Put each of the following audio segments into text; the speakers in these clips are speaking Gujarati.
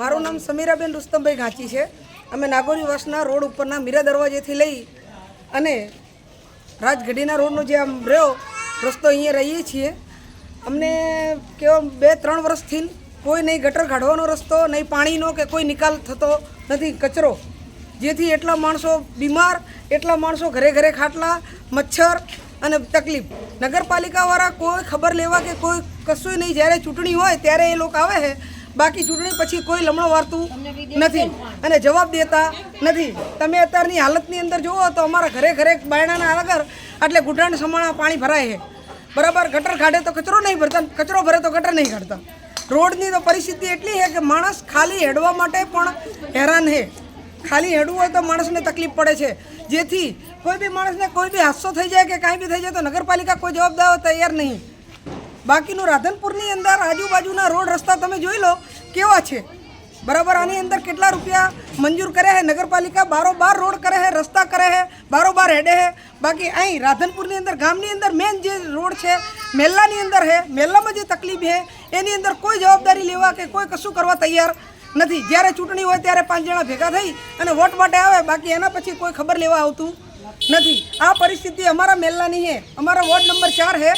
મારું નામ સમીરાબેન રુસ્તમભાઈ ઘાંચી છે. અમે નાગોરી વાસના રોડ ઉપરના મીરા દરવાજેથી લઈ અને રાજગઢીના રોડનો જે આમ રહ્યો, રસ્તો અહીંયા રહીએ છીએ. અમને કેવો બે, ત્રણ વર્ષથી કોઈ નહીં ગટર કાઢવાનો રસ્તો, નહીં પાણીનો કે કોઈ નિકાલ થતો નથી કચરો. જેથી એટલા માણસો બીમાર, એટલા માણસો ઘરે ઘરે ખાટલા, મચ્છર અને તકલીફ. નગરપાલિકાવાળા કોઈ ખબર લેવા કે કોઈ કશું નહીં, જ્યારે ચૂંટણી હોય ત્યારે એ લોકો આવે છે. બાકી ચૂંટણી પછી કોઈ લમણો વારતું નથી. અને જવાબ દેતા નથી. તમે અત્યારની હાલતની અંદર જુઓ તો અમારા ઘરે ઘરે બાયણાના આગળ એટલે ગુઢાણ સમાણા પાણી ભરાય છે. બરાબર ગટર કાઢે તો કચરો નહીં ભરતા કચરો ભરે તો ગટર નહીં કાઢતા. રોડની તો પરિસ્થિતિ એટલી છે કે માણસ ખાલી હેડવા માટે પણ હેરાન છે. ખાલી હેડવું હોય તો માણસને તકલીફ પડે છે. જેથી કોઈ બી માણસને કોઈ બી હાદસો થઈ જાય કે કાંઈ બી થઈ જાય તો નગરપાલિકા કોઈ જવાબદાર તૈયાર નહીં. બાકીનું રાધનપુરની અંદર આજુબાજુના રોડ રસ્તા તમે જોઈ લો, કેવા છે? બરાબર, આની અંદર કેટલા રૂપિયા મંજૂર કરે છે નગરપાલિકા બારોબાર રોડ કરે છે રસ્તા કરે છે બારોબાર હેડે છે બાકી અહીં રાધનપુરની અંદર, ગામની અંદર મેન જે રોડ છે, મેલ્લાની અંદર છે મેલ્લામાં જે તકલીફ છે એની અંદર કોઈ જવાબદારી લેવા કે કોઈ કશું કરવા તૈયાર નથી. જ્યારે ચૂંટણી હોય ત્યારે પાંચ જણા ભેગા થઈ અને વોટ માટે આવે, બાકી એના પછી કોઈ ખબર લેવા આવતું નથી. આ પરિસ્થિતિ અમારા મેલ્લાની છે અમારા વોર્ડ નંબર ચાર છે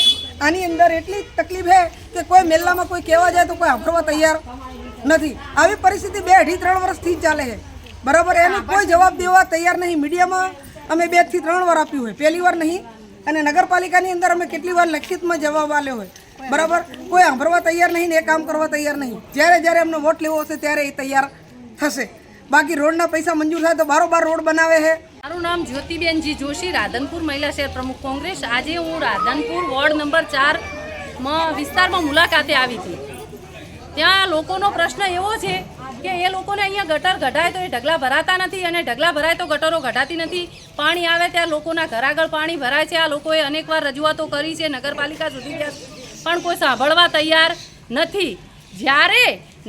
આની અંદર એટલી તકલીફ છે કે કોઈ મેલામાં કોઈ કહેવા જાય તો કોઈ સાંભળવા તૈયાર નથી. આવી પરિસ્થિતિ બે અઢી ત્રણ વર્ષથી જ ચાલે છે. બરાબર એનો કોઈ જવાબ દેવા તૈયાર નહીં. મીડિયામાં અમે બેથી ત્રણ વાર આપ્યું હોય પહેલી વાર નહીં. અને નગરપાલિકાની અંદર અમે કેટલી વાર લખિતમાં જવાબ આપ્યો હોય. બરાબર કોઈ સાંભળવા તૈયાર નહીં ને એ કામ કરવા તૈયાર નહીં. જ્યારે જ્યારે અમને વોટ લેવો હશે ત્યારે એ તૈયાર થશે. બાકી રોડના પૈસા મંજૂર થાય તો બારોબાર રોડ બનાવે છે. મારું નામ જ્યોતિબેનજી જોશી, રાધનપુર મહિલા શહેર પ્રમુખ કોંગ્રેસ. આજે હું રાધનપુર વોર્ડ નંબર ચારમાં વિસ્તારમાં મુલાકાતે આવી હતી. ત્યાં લોકોનો પ્રશ્ન એવો છે કે એ લોકોને અહીંયા ગટર ગઢાય તો એ ઢગલા ભરાતા નથી અને ઢગલા ભરાય તો ગટરો ગઢાતી નથી. પાણી આવે ત્યાં લોકોના ઘર આગળ પાણી ભરાય છે. આ લોકોએ અનેકવાર રજૂઆતો કરી છે નગરપાલિકા સુધી પણ કોઈ સાંભળવા તૈયાર નથી. જ્યારે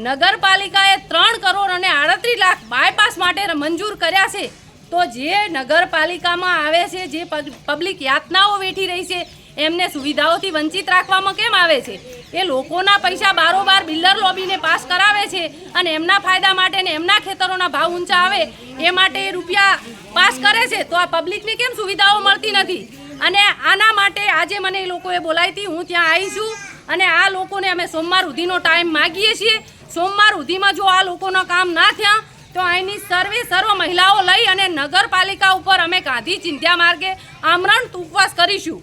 નગરપાલિકાએ ત્રણ કરોડ અને આડત્રીસ લાખ બાયપાસ માટે મંજૂર કર્યા છે તો જે નગરપાલિકામાં આવે છે, જે પબ્લિક યાતનાઓ વેઠી રહી છે, એમને સુવિધાઓથી વંચિત રાખવામાં કેમ આવે છે? એ લોકોના પૈસા બારોબાર બિલ્ડર લોબીને પાસ કરાવે છે અને એમના ફાયદા માટે ને એમના ખેતરોના ભાવ ઊંચા આવે, એ માટે એ રૂપિયા પાસ કરે છે, તો આ પબ્લિકને કેમ સુવિધાઓ મળતી નથી? અને આના માટે આજે મને એ લોકોએ બોલાવી હતી, હું ત્યાં આવી છું અને આ લોકોને અમે સોમવાર સુધીનો ટાઈમ માગીએ છીએ. સોમવાર સુધીમાં જો આ લોકોના કામ ના થયા તો અહીંની સર્વે સર્વ મહિલાઓ લઈ અને નગરપાલિકા ઉપર અમે ગાંધી ચિંધ્યા માર્ગે આમરણ ઉપવાસ કરીશું.